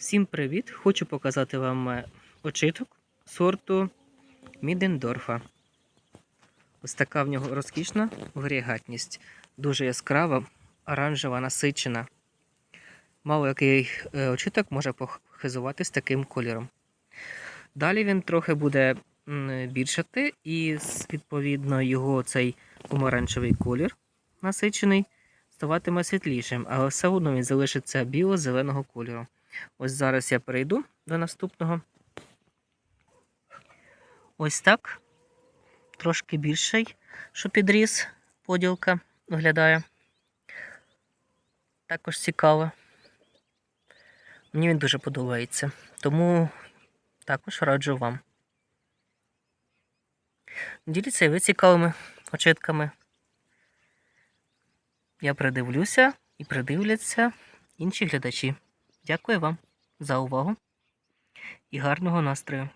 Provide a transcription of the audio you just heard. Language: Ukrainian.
Всім привіт! Хочу показати вам е, очиток сорту Мідендорфа. Ось така в нього розкішна варігатність. Дуже яскрава, оранжева, насичена. Мало який е, очиток може похизуватись таким кольором. Далі він трохи буде більшати, і відповідно його цей помаранчевий колір насичений ставатиме світлішим, але все одно він залишиться біло-зеленого кольору. Ось зараз я перейду до наступного. Ось так. Трошки більший, що підріс, поділка виглядає. Також цікаво. Мені він дуже подобається. Тому також раджу вам. Діліться і ви цікавими очитками. Я придивлюся і придивляться інші глядачі. Дякую вам за увагу і гарного настрою.